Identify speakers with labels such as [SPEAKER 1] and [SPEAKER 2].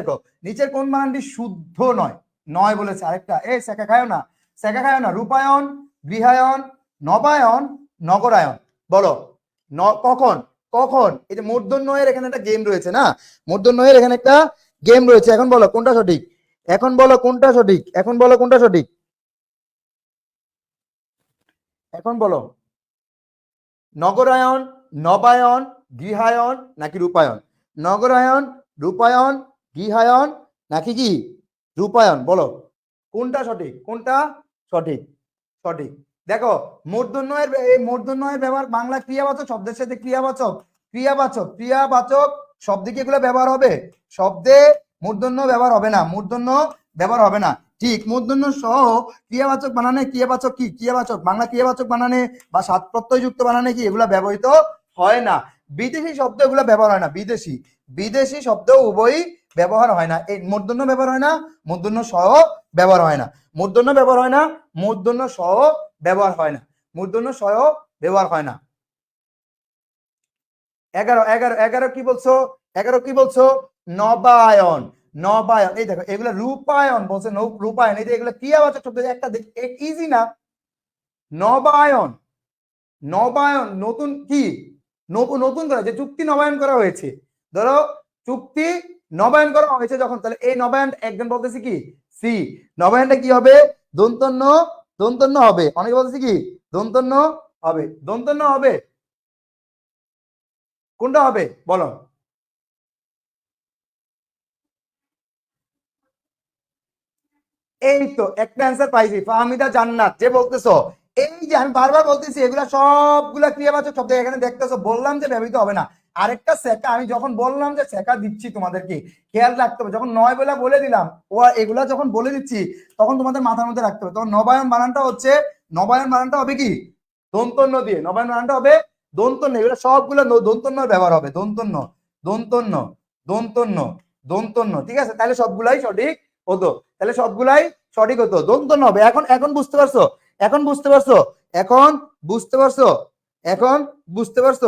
[SPEAKER 1] দেখো, নিচের কোন বানানটি শুদ্ধ নয়? নয় বলেছে আরেকটা। এ সেকা খায় না সেকা খায় না রূপায়ণ গৃহায়ন নবায়ন নগরায়ন বলো কখন? কখন? এই যে মূর্ধন্যয়ের এখানে একটা গেম রয়েছে না? মূর্ধন্যয়ের এখানে একটা গেম রয়েছে। এখন বলো, কোনটা সঠিক? এখন বলো, কোনটা সঠিক? এখন বলো, কোনটা সঠিক? এখন বলো নগরায়ন নবায়ন গৃহায়ন নাকি রূপায়ণ? নগরায়ন রূপায়ণ গৃহায়ন নাকি কি? রূপায়ণ বলো। কোনটা সঠিক? কোনটা সঠিক? সঠিক। দেখো মূর্ধন্যয়ের এই মূর্ধন্যয়ের ব্যবহার বাংলা ক্রিয়াবাচক, শব্দের সাথে ক্রিয়াবাচক। ক্রিয়াবাচক ক্রিয়াবাচক শব্দে এগুলো ব্যবহার হবে? শব্দে মূর্ধন্য ব্যবহার হবে না। মূর্ধন্য ব্যবহার হবে না। ঠিক মূর্ধন্য সহ ক্রিয়াবাচক বানানে ক্রিয়াবাচক কি? ক্রিয়াবাচক, বাংলা ক্রিয়াবাচক বানানে বা সাত প্রত্যয় যুক্ত বানানে কি এগুলো ব্যবহৃত হয় না। বিদেশি শব্দ এগুলো ব্যবহার হয় না। বিদেশি বিদেশি শব্দ উভয়ই ব্যবহার হয় না। এই মূর্ধন্য ব্যবহার হয় না, মূর্ধন্য সহ ব্যবহার হয় না। মূর্ধন্য ব্যবহার হয় না, মূর্ধন্য সহ ব্যবহার হয় না। মূর্ধন্য সহ ব্যবহার হয় না। এগারো এগারো এগারো কি বলছো? এগারো কি বলছো? নবায়ন নবায়ন। এই দেখো, এগুলো রূপায়ন বলছে রূপায়ন এই যে এগুলো ক্রিয়াবাচক শব্দ একটা ইজি না? নবায়ন নবায়ন নতুন কি? নতুন করা, যে চুক্তি নবায়ন করা হয়েছে। ধরো, চুক্তি নবায়ন করা হয়েছে যখন, তাহলে এই নবায়ন একজন বলতেছি কি? সি। নবায়নটা কি হবে? দন্তন্য দন্তন্য হবে। অনেকে বলতেছি কি? দন্তন্য হবে। দন্তন্য হবে। কোনটা হবে? বলো। এই তো, একটা অ্যান্সার পাইছি। ফাহমিদা জান্নাত, যে বলতেছো, এই যে আমি বারবার বলতেছি, এগুলা সবগুলা ক্রিয়াবাচক শব্দ এখানে দেখতেছো, বললাম যে ব্যবহৃত হবে না। আরেকটা সেকা আমি যখন বললাম যে সেকা দিচ্ছি তোমাদেরকে, খেয়াল রাখতে হবে, যখন নয় বেলা বলে দিলাম, ও এগুলা যখন বলে দিচ্ছি, তখন তোমাদের মাথার মধ্যে রাখতে হবে। তখন নবায়ন বানানটা হচ্ছে, নবায়ন বানানটা হবে কি? দন্তন্য দিয়ে। নবায়ন বানানটা হবে দন্তন্য, এগুলো সবগুলো দন্তন্য ব্যবহার হবে। দন্তন্য দন্তন্য দন্তন্য দন্তন্য, ঠিক আছে? তাহলে সবগুলাই সঠিক হতো। তাহলে সবগুলাই সঠিক হতো। দন্তন্য হবে। এখন এখন বুঝতে পারছ? এখন বুঝতে পারছ? এখন বুঝতে পারছ? এখন বুঝতে পারছ?